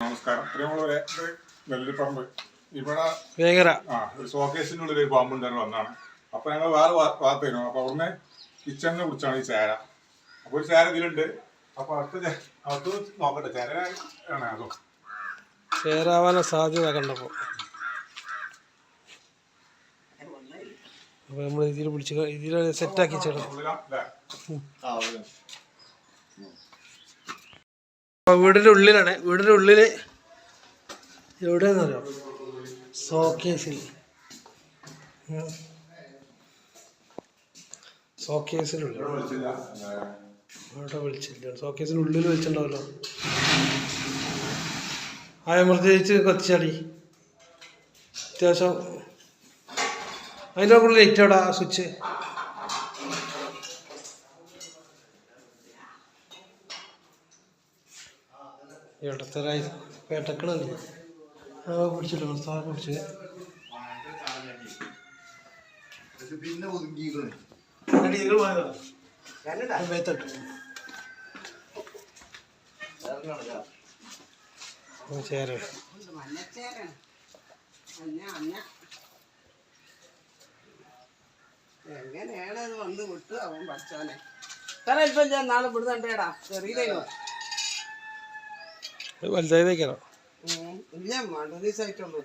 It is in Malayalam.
നമസ്കാരം. പ്രിയമുള്ളവരെ ഇത് നെല്ലിപ്പറമ്പ് ഇവിടെ ഭയങ്കര ആ ഒരു ഷോക്കേസിനുള്ളിൽ ഒരു പാമ്പുണ്ടായിരുന്നു വന്നാണ്. അപ്പൊ ഞങ്ങൾ വേറെ ഭാഗത്തേനു അപ്പൊ അവിടുന്ന് കിച്ചണിനെ കുറിച്ചാണ് ഈ ചേര. അപ്പൊ ഒരു ചേര ഇതിലുണ്ട്. അപ്പൊ അടുത്ത അടുത്ത് നോക്കട്ടെ. ചേര ആണ് അതോ? ചേരാവാനുള്ള സാധ്യത കണ്ടപ്പോ. അപ്പൊ നമ്മൾ ഇതിൽ പിടിച്ച് ഇതിൽ സെറ്റാക്കി ചേട്ടൻ ഉള്ളിലാ അല്ലേ അപ്പൊ വീടിന്റെ ഉള്ളിലാണ് വീടിന്റെ ഉള്ളിൽ എവിടെയെന്ന് അറിയാം സോക്കേസിൽ സോക്കേസിനുള്ളിൽ അവിടെ വിളിച്ചില്ല സോക്കേസിന് ഉള്ളിൽ വെച്ചിട്ടുണ്ടാവല്ലോ ആ കത്തിച്ചാടി അത്യാവശ്യം. അതിന്റെ ഉള്ളിൽ ലൈറ്റ് അവിടെ ആ സ്വിച്ച്. ഇടത്തരായി വേട്ടക്കളല്ലേ ആ പിടിച്ചില്ല സാറ് പിടിച്ച് പിന്നെ ഒതുങ്ങിക്കണേ അടികൾ പോയതാ മേത്തട്ട് ചേര എങ്ങനെയാണ് അത് വന്ന് വിട്ടു? അവൻ പഠിച്ചോനെ ഇത്ര ഇപ്പം നാളെ ഇവിടുന്ന് കണ്ടേടാ. വലുതായതേക്കാണോ ഇല്ല രണ്ട് ദിവസമായിട്ടുള്ളൂ